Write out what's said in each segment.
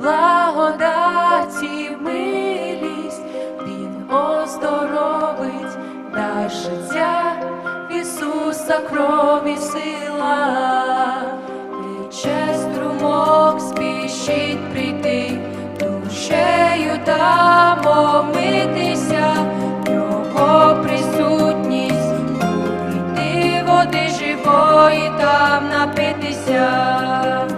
благодаті милість, Він оздоровить, дасть життя. Ісуса крові сила, Тече струмок спішить прийти, душею там омитися, Його присутність, прийти води живої там напитися.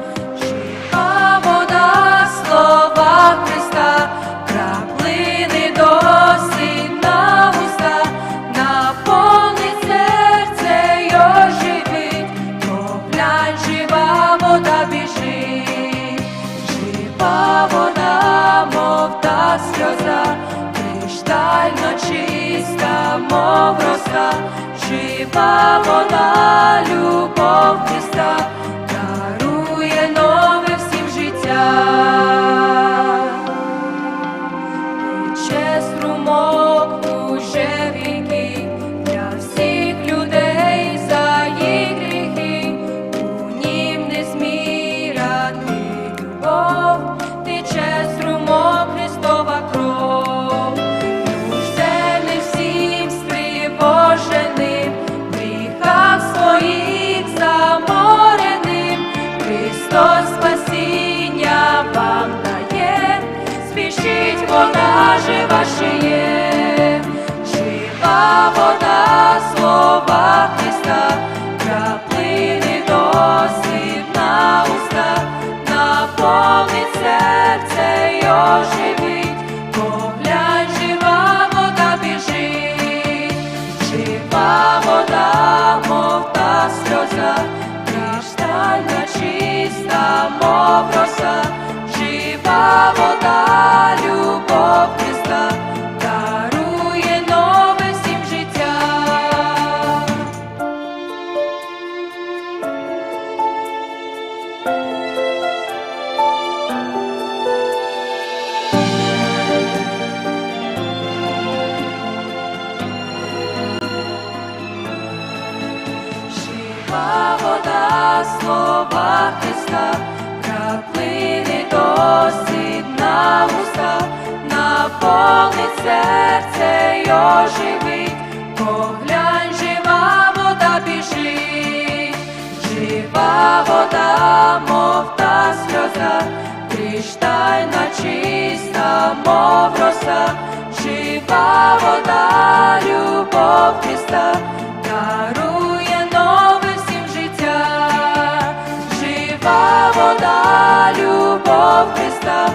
Мов роса, жива вода, любов Христа, дарує нове всім життя. Тече струмок Христос спасіння вам дає, спішить вода жива шиє, жива вода, слова Христа, жива вода, любов Христа, дарує слова Христа, наповнить серце його живить, поглянь, жива вода біжить, жива вода, мов та сльоза, криштальна чиста, мов роса, жива вода, любов Христа, дарує нове всім життя, жива вода, любов Христа,